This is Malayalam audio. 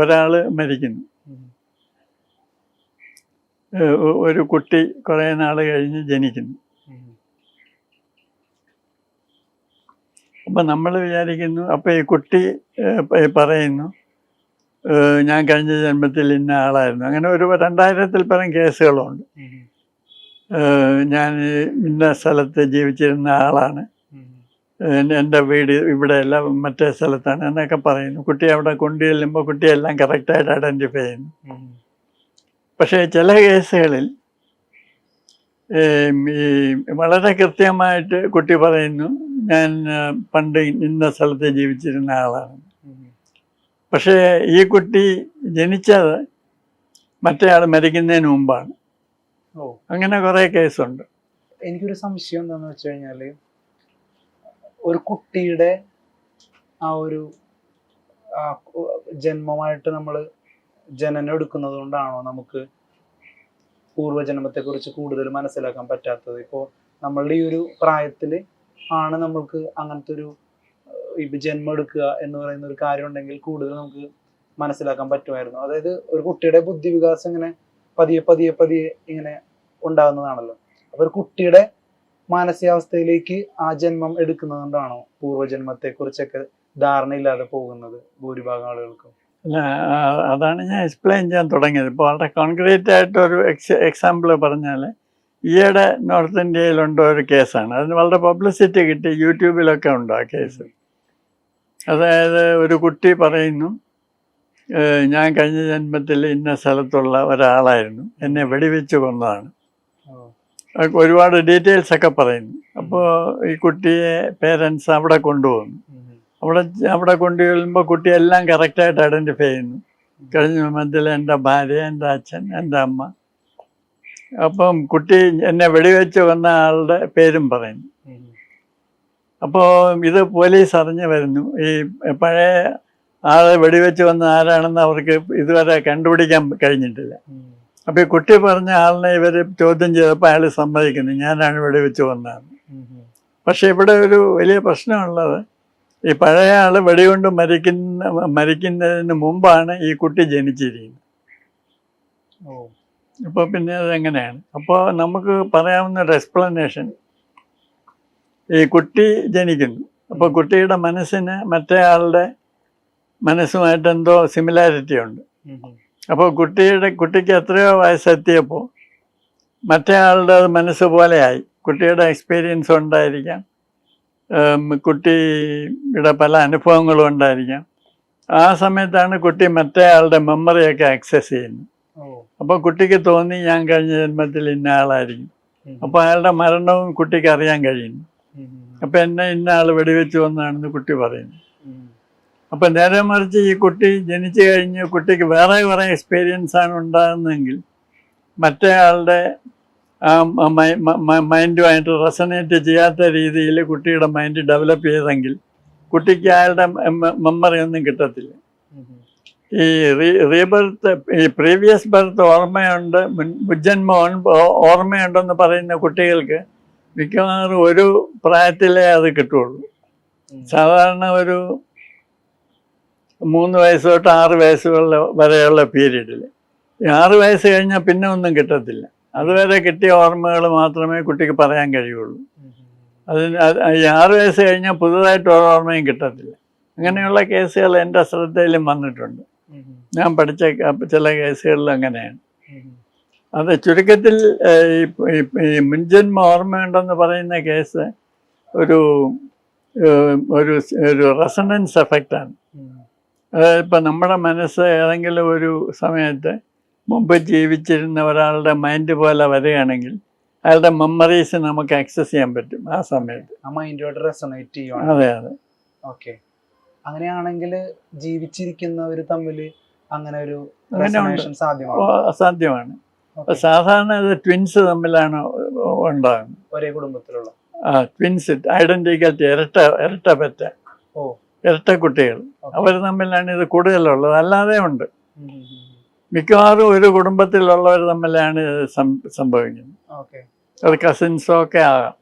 ഒരാൾ മരിക്കുന്നു. ഒരു കുട്ടി കുറേ നാൾ കഴിഞ്ഞ് ജനിക്കുന്നു. അപ്പം നമ്മൾ വിചാരിക്കുന്നു അപ്പം ഈ കുട്ടി പറയുന്നു ഞാൻ കഴിഞ്ഞ ജന്മത്തിൽ ഇന്ന ആളായിരുന്നു. അങ്ങനെ ഒരു രണ്ടായിരത്തിൽ പരം കേസുകളുണ്ട്. ഞാൻ ഇന്ന സ്ഥലത്ത് ജീവിച്ചിരുന്ന ആളാണ്. എന്റെ വീട് ഇവിടെയല്ല മറ്റേ സ്ഥലത്താണ് എന്നൊക്കെ പറയുന്നു. കുട്ടി അവിടെ കൊണ്ടുചെല്ലുമ്പോൾ കുട്ടിയെല്ലാം കറക്റ്റായിട്ട് ഐഡന്റിഫൈ ചെയ്യുന്നു. പക്ഷേ ചില കേസുകളിൽ ഈ വളരെ കൃത്യമായിട്ട് കുട്ടി പറയുന്നു ഞാൻ പണ്ട് ഇന്ന സ്ഥലത്ത് ജീവിച്ചിരുന്ന ആളാണ്. പക്ഷേ ഈ കുട്ടി ജനിച്ചത് മറ്റേ ആൾ മരിക്കുന്നതിന് മുമ്പാണ്. ഓ. അങ്ങനെ കുറേ കേസുണ്ട്. എനിക്കൊരു സംശയം എന്താണെന്ന് വെച്ച് കഴിഞ്ഞാൽ ഒരു കുട്ടിയുടെ ആ ഒരു ജന്മമായിട്ട് നമ്മൾ ജനനം എടുക്കുന്നത് കൊണ്ടാണോ നമുക്ക് പൂർവജന്മത്തെ കുറിച്ച് കൂടുതൽ മനസ്സിലാക്കാൻ പറ്റാത്തത്? ഇപ്പോ നമ്മളുടെ ഈ ഒരു പ്രായത്തിൽ ആണ് നമ്മൾക്ക് അങ്ങനത്തെ ഒരു ഇപ്പൊ ജന്മം എടുക്കുക എന്ന് പറയുന്ന ഒരു കാര്യം ഉണ്ടെങ്കിൽ കൂടുതൽ നമുക്ക് മനസ്സിലാക്കാൻ പറ്റുമായിരുന്നു. അതായത് ഒരു കുട്ടിയുടെ ബുദ്ധി വികാസം ഇങ്ങനെ പതിയെ പതിയെ പതിയെ ഇങ്ങനെ ഉണ്ടാകുന്നതാണല്ലോ. അപ്പൊ ഒരു കുട്ടിയുടെ മാനസികാവസ്ഥയിലേക്ക് ആ ജന്മം എടുക്കുന്നത് കൊണ്ടാണോ പൂർവജന്മത്തെ കുറിച്ചൊക്കെ ധാരണയില്ലാതെ പോകുന്നത് ഭൂരിഭാഗം ആളുകൾക്കും? അല്ല അതാണ് ഞാൻ എക്സ്പ്ലെയിൻ ചെയ്യാൻ തുടങ്ങിയത്. ഇപ്പോൾ വളരെ കോൺക്രീറ്റ് ആയിട്ട് ഒരു എക്സ് എക്സാമ്പിൾ പറഞ്ഞാൽ ഈയിടെ നോർത്ത് ഇന്ത്യയിലുണ്ട് ഒരു കേസാണ്. അതിന് വളരെ പബ്ലിസിറ്റി കിട്ടി യൂട്യൂബിലൊക്കെ ഉണ്ട് ആ കേസ്. അതായത് ഒരു കുട്ടി പറയുന്നു ഞാൻ കഴിഞ്ഞ ജന്മത്തിൽ ഇന്ന സ്ഥലത്തുള്ള ഒരാളായിരുന്നു. എന്നെ വെടിവെച്ച് കൊന്നതാണ്. ഒരുപാട് ഡീറ്റെയിൽസ് ഒക്കെ പറയുന്നു. അപ്പോൾ ഈ കുട്ടിയെ പേരൻസ് അവിടെ കൊണ്ടുപോകുന്നു. അവിടെ അവിടെ കൊണ്ടുപോകുമ്പോൾ കുട്ടി എല്ലാം കറക്റ്റായിട്ട് ഐഡന്റിഫൈ ചെയ്യുന്നു. കഴിഞ്ഞ ജന്മത്തിൽ എന്റെ ഭാര്യ എന്റെ അച്ഛൻ എന്റെ അമ്മ. അപ്പം കുട്ടി എന്നെ വെടിവെച്ച് വന്ന ആളുടെ പേരും പറയുന്നു. അപ്പോൾ ഇത് പോലീസ് അറിഞ്ഞു വരുന്നു. ഈ പഴയ ആളെ വെടിവെച്ച് വന്ന ആരാണെന്ന് അവർക്ക് ഇതുവരെ കണ്ടുപിടിക്കാൻ കഴിഞ്ഞിട്ടില്ല. അപ്പോൾ ഈ കുട്ടി പറഞ്ഞ ആളിനെ ഇവർ ചോദ്യം ചെയ്തപ്പോൾ അയാൾ സമ്മതിക്കുന്നു. ഞാനാണ് ഇവിടെ വെച്ച് വന്നത്. പക്ഷെ ഇവിടെ ഒരു വലിയ പ്രശ്നമുള്ളത് ഈ പഴയ ആൾ വെടികൊണ്ട് മരിക്കുന്ന മരിക്കുന്നതിന് മുമ്പാണ് ഈ കുട്ടി ജനിച്ചിരിക്കുന്നത്. ഓ. അപ്പോൾ പിന്നെ അതെങ്ങനെയാണ്? അപ്പോൾ നമുക്ക് പറയാവുന്ന ഒരു എക്സ്പ്ലനേഷൻ. ഈ കുട്ടി ജനിക്കുന്നു. അപ്പോൾ കുട്ടിയുടെ മനസ്സിന് മറ്റേ ആളുടെ മനസ്സുമായിട്ട് എന്തോ സിമിലാരിറ്റി ഉണ്ട്. അപ്പോൾ കുട്ടിയുടെ കുട്ടിക്ക് എത്രയോ വയസ്സെത്തിയപ്പോൾ മറ്റേ ആളുടെ അത് മനസ്സ് പോലെയായി. കുട്ടിയുടെ എക്സ്പീരിയൻസ് ഉണ്ടായിരിക്കാം. കുട്ടിയുടെ പല അനുഭവങ്ങളും ഉണ്ടായിരിക്കാം. ആ സമയത്താണ് കുട്ടി മറ്റേ ആളുടെ മെമ്മറിയൊക്കെ ആക്സസ് ചെയ്യുന്നത്. അപ്പോൾ കുട്ടിക്ക് തോന്നി ഞാൻ കഴിഞ്ഞ ജന്മത്തിൽ ഇന്ന ആളായിരിക്കും. അപ്പോൾ അയാളുടെ മരണവും കുട്ടിക്ക് അറിയാൻ കഴിയുന്നു. അപ്പം എന്നെ ഇന്ന ആൾ വെടിവെച്ചു വന്നാണെന്ന് കുട്ടി പറയുന്നു. അപ്പം നേരെ മറിച്ച് ഈ കുട്ടി ജനിച്ചു കഴിഞ്ഞ് കുട്ടിക്ക് വേറെ കുറേ എക്സ്പീരിയൻസ് ആണ് ഉണ്ടാകുന്നതെങ്കിൽ മറ്റേ ആളുടെ മൈൻഡുമായിട്ട് റെസനേറ്റ് ചെയ്യാത്ത രീതിയിൽ കുട്ടിയുടെ മൈൻഡ് ഡെവലപ്പ് ചെയ്തെങ്കിൽ കുട്ടിക്ക് അയാളുടെ മെമ്മറി ഒന്നും കിട്ടത്തില്ല. ഈ റീ റീബർത്ത് ഈ പ്രീവിയസ് ബർത്ത് ഓർമ്മയുണ്ട് മുൻ മുജ്ജന്മം ഓർമ്മയുണ്ടെന്ന് പറയുന്ന കുട്ടികൾക്ക് മിക്കവാറും ഒരു പ്രായത്തിലേ അത് കിട്ടുള്ളൂ. സാധാരണ ഒരു മൂന്ന് വയസ്സ് തൊട്ട് ആറ് വയസ്സ് വരെയുള്ള പീരീഡിൽ ആറ് വയസ്സ് കഴിഞ്ഞാൽ പിന്നെ ഒന്നും കിട്ടത്തില്ല. അതുവരെ കിട്ടിയ ഓർമ്മകൾ മാത്രമേ കുട്ടിക്ക് പറയാൻ കഴിയുള്ളൂ. അതിന് അത് ഈ ആറ് വയസ്സ് കഴിഞ്ഞാൽ പുതുതായിട്ട് ഓർമ്മയും കിട്ടത്തില്ല. അങ്ങനെയുള്ള കേസുകൾ എന്റെ ശ്രദ്ധയിലും വന്നിട്ടുണ്ട്. ഞാൻ പഠിച്ച ചില കേസുകളിൽ അങ്ങനെയാണ്. അത് ചുരുക്കത്തിൽ ഈ മുൻജന്മ ഓർമ്മയുണ്ടെന്ന് പറയുന്ന കേസ് ഒരു ഒരു ഒരു റെസണൻസ് എഫക്റ്റാണ്. ഇപ്പം നമ്മുടെ മനസ്സ് ഏതെങ്കിലും ഒരു സമയത്ത് മുമ്പ് ജീവിച്ചിരുന്ന ഒരാളുടെ മൈൻഡ് പോലെ വരികയാണെങ്കിൽ അയാളുടെ മെമ്മറീസ് നമുക്ക് ആക്സസ് ചെയ്യാൻ പറ്റും ആ സമയത്ത്. ആ മൈൻഡോട് റെസണേറ്റ് ചെയ്യും അതെ അതെ. ഓക്കെ അങ്ങനെയാണെങ്കിൽ ജീവിച്ചിരിക്കുന്നവർ തമ്മിൽ അങ്ങനെ ഒരു. സാധ്യമാണ്? അസാധ്യമാണ് സാധാരണ ഇത് ട്വിൻസ് തമ്മിലാണ് ഉണ്ടാകുന്നത് ഒരേ കുടുംബത്തിലുള്ള. ആ ട്വിൻസ് ഐഡന്റിക്കൽ ഇരട്ട ഇരട്ട പറ്റ. ഓ. ഇരട്ട കുട്ടികൾ. അവർ തമ്മിലാണ് ഇത് കൂടുതലുള്ളത്. അല്ലാതെ ഉണ്ട്. മിക്കവാറും ഒരു കുടുംബത്തിലുള്ളവർ തമ്മിലാണ് ഇത് സംഭവിക്കുന്നത്. അത് കസിൻസോ ഒക്കെ ആകാം.